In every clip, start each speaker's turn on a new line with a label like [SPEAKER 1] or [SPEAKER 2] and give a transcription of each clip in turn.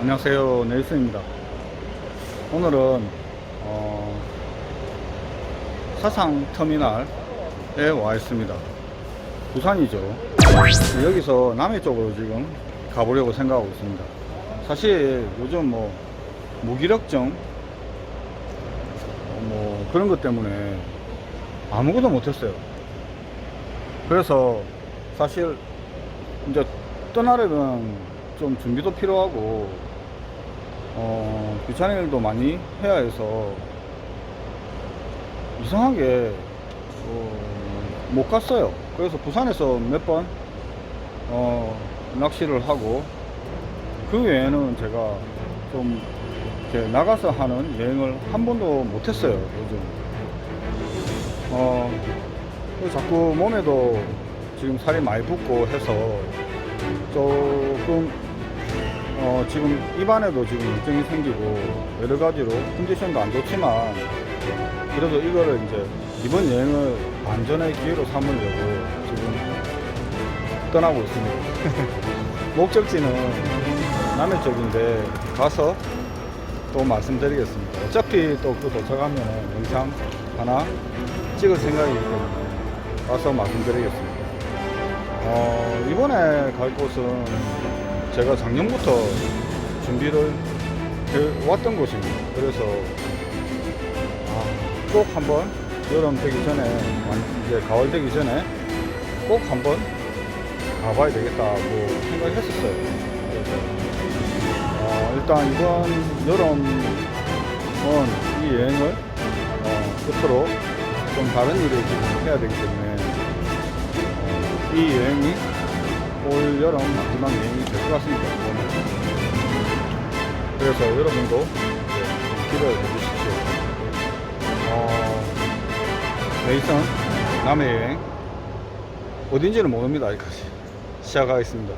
[SPEAKER 1] 안녕하세요. 넬슨입니다. 오늘은 어, 사상터미널에 와 있습니다. 부산이죠. 여기서 남해 쪽으로 지금 가보려고 생각하고 있습니다. 사실 요즘 뭐 무기력증 어, 뭐 그런 것 때문에 아무것도 못했어요. 그래서 사실 이제 떠나려면 좀 준비도 필요하고 어, 귀찮은 일도 많이 해야 해서 이상하게 어, 못 갔어요. 그래서 부산에서 몇번 어, 낚시를 하고 그 외에는 제가 좀 이렇게 나가서 하는 여행을 한 번도 못 했어요. 요즘. 어, 그리고 자꾸 몸에도 지금 살이 많이 붙고 해서 조금 어, 지금 입안에도 지금 염증이 생기고 여러 가지로 컨디션도 안 좋지만 그래도 이거를 이제 이번 여행을 안전의 기회로 삼으려고 지금 떠나고 있습니다. 목적지는 남해 쪽인데 가서 또 말씀드리겠습니다. 어차피 또 그 도착하면 영상 하나 찍을 생각이기 때문에 가서 말씀드리겠습니다. 어, 이번에 갈 곳은 제가 작년부터 준비를 해 왔던 곳입니다. 그래서 아, 꼭 한번 여름 되기 전에 완- 이제 가을 되기 전에 꼭 한번 가봐야 되겠다고 생각했었어요. 그래서 어, 일단 이번 여름은 이 여행을 어, 끝으로 좀 다른 일을 지금 해야 되기 때문에 어, 이 여행이 올 여름 마지막 여행이 될 것 같습니다. 그래서 여러분도 이제 기대해 주십시오. 어, 레이선 남해 여행 어딘지는 모릅니다 아직까지 시작하겠습니다.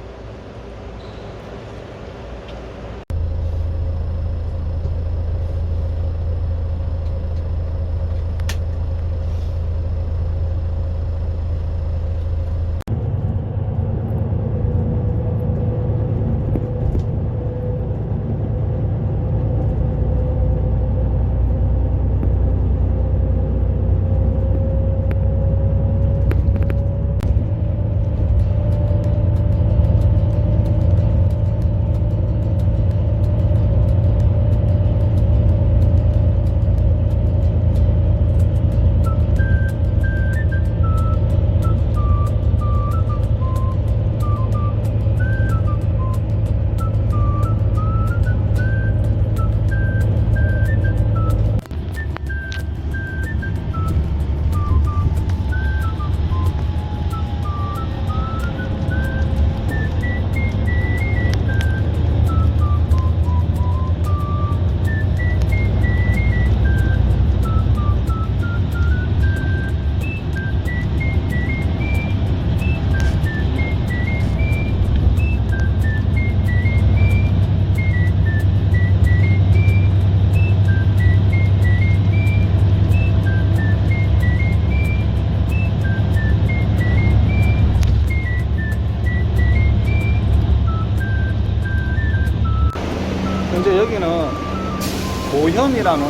[SPEAKER 1] 고현이라는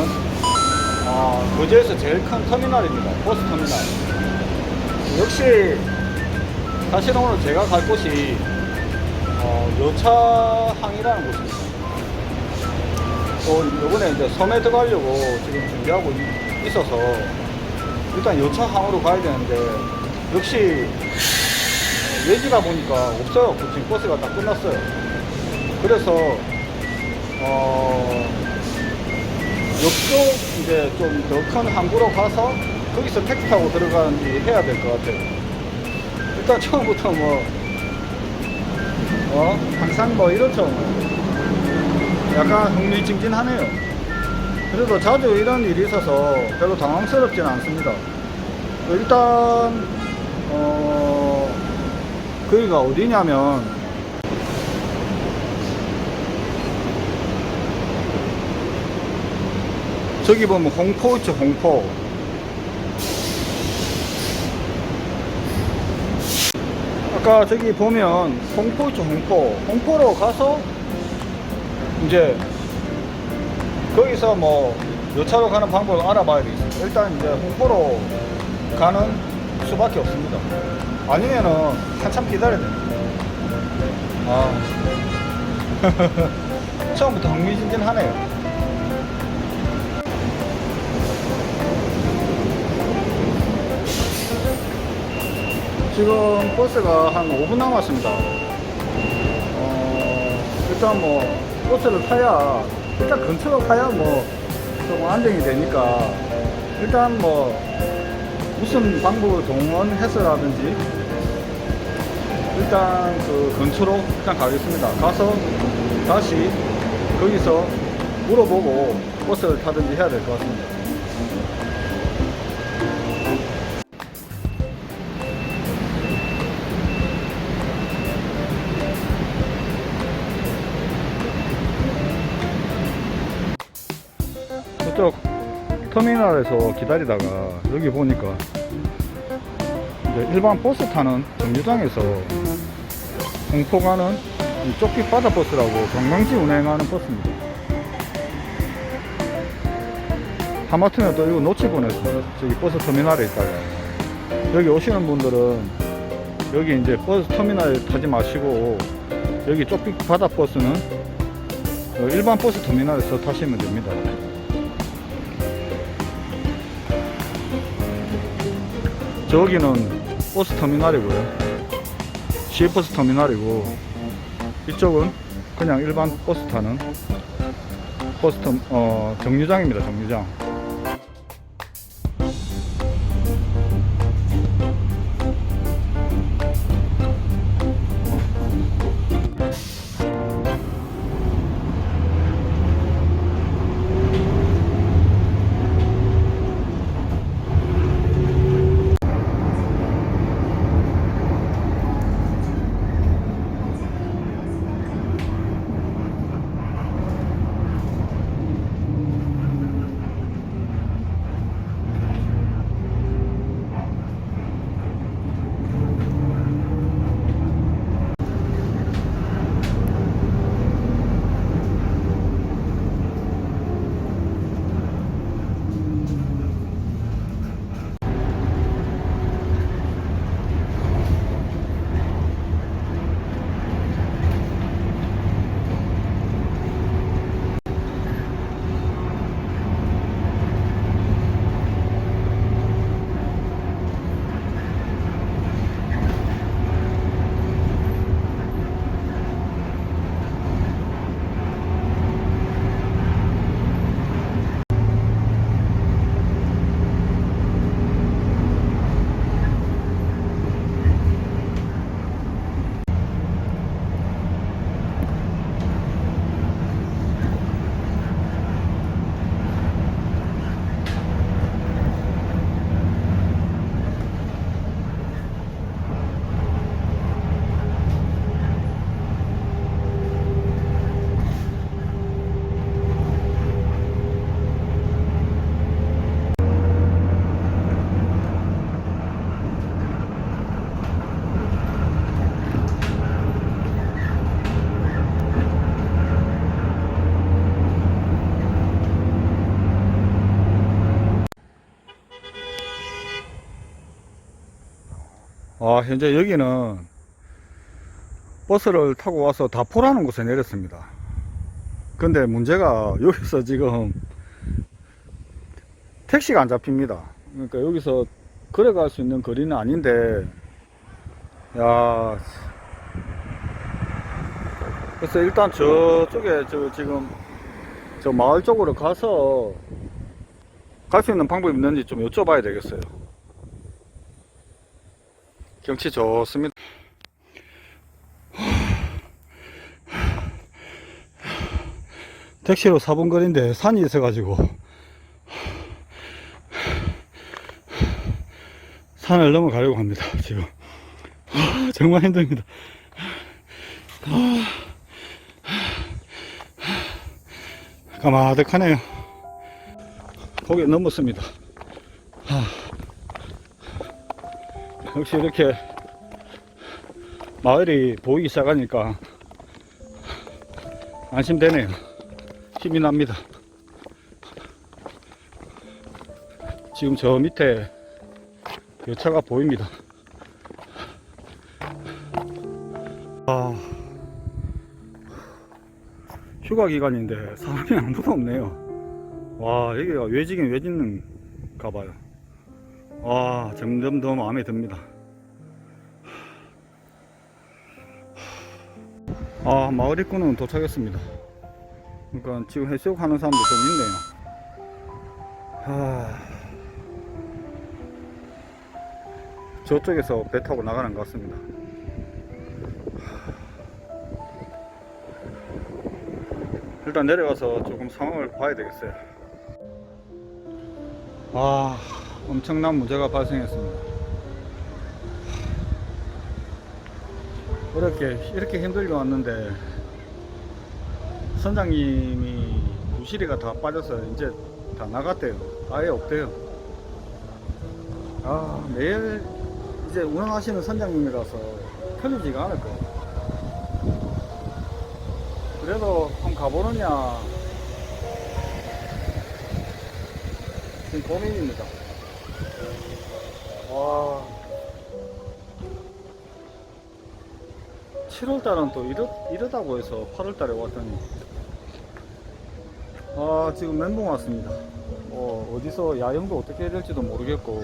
[SPEAKER 1] 어, 거제에서 제일 큰 터미널입니다. 버스 터미널. 역시 사실 오늘 제가 갈 곳이 어, 여차항이라는 곳입니다. 또 이번에 이제 섬에 들어가려고 지금 준비하고 있- 있어서 일단 여차항으로 가야 되는데 역시 외지다 보니까 없어요. 그 지금 버스가 다 끝났어요. 그래서 어, 옆쪽 이제 좀 더 큰 항구로 가서 거기서 택시 타고 들어가는지 해야 될 것 같아요. 일단 처음부터 뭐, 어, 항상 뭐 이렇죠. 뭐. 약간 흥미진진하네요. 그래도 자주 이런 일이 있어서 별로 당황스럽지는 않습니다. 일단, 어, 거기가 어디냐면, 저기 보면 홍포 있죠, 홍포. 아까 저기 보면 홍포 있죠, 홍포. 홍포로 가서 이제 거기서 뭐 요차로 가는 방법을 알아봐야 되겠습니다. 일단 이제 홍포로 가는 수밖에 없습니다. 아니면은 한참 기다려야 됩니다. 아. 처음부터 흥미진진하네요. 지금 버스가 한 5분 남았습니다. 어, 일단 뭐, 버스를 타야, 일단 근처로 타야 뭐, 좀 안정이 되니까, 일단 뭐, 무슨 방법을 동원해서라든지, 일단 그 근처로 일단 가겠습니다. 가서 다시 거기서 물어보고 버스를 타든지 해야 될 것 같습니다. 저쪽 터미널에서 기다리다가 여기 보니까 일반 버스 타는 정류장에서 홍포 가는 이 쪽빛 바다 버스라고 관광지 운행하는 버스입니다. 하마터면 또 이거 놓칠 뻔했습니다. 저기 버스 터미널에 있다가 여기 오시는 분들은 여기 이제 버스 터미널 타지 마시고 여기 쪽빛 바다 버스는 어, 일반 버스 터미널에서 타시면 됩니다. 저기는 버스 터미널이고요. 시외버스 터미널이고 이쪽은 그냥 일반 버스 타는 버스 터, 어, 정류장입니다. 정류장. 현재 여기는 버스를 타고 와서 다포라는 곳에 내렸습니다. 근데 문제가 여기서 지금 택시가 안 잡힙니다. 그러니까 여기서 걸어갈 수 있는 거리는 아닌데, 야. 그래서 일단 저쪽에 저 지금 저 마을 쪽으로 가서 갈 수 있는 방법이 있는지 좀 여쭤봐야 되겠어요. 경치 좋습니다. 택시로 4분 거리인데 산이 있어가지고 산을 넘어가려고 합니다. 지금 아, 정말 힘듭니다. 아, 가마득하네요. 고개 넘었습니다. 역시 이렇게 마을이 보이기 시작하니까 안심되네요. 힘이 납니다. 지금 저 밑에 여차가 보입니다. 아, 휴가 기간인데 사람이 아무도 없네요. 와, 여기가 외지긴 외짓는가 봐요. 와, 점점 더 마음에 듭니다. 아, 마을 입구는 도착했습니다. 그러니까 지금 해수욕 하는 사람들 좀 있네요. 하... 저쪽에서 배 타고 나가는 것 같습니다. 일단 내려가서 조금 상황을 봐야 되겠어요. 아, 엄청난 문제가 발생했습니다. 이렇게 이렇게 힘들게 왔는데 선장님이 부실이가 다 빠져서 이제 다 나갔대요. 아예 없대요. 아 매일 이제 운항하시는 선장님이라서 편리지가 않을 거예요. 그래도 한번 가보느냐 지금 고민입니다. 와 7월달은 또 이러, 이러다고 해서 8월달에 왔더니. 아 지금 멘붕 왔습니다. 어, 어디서 야영도 어떻게 해야 될지도 모르겠고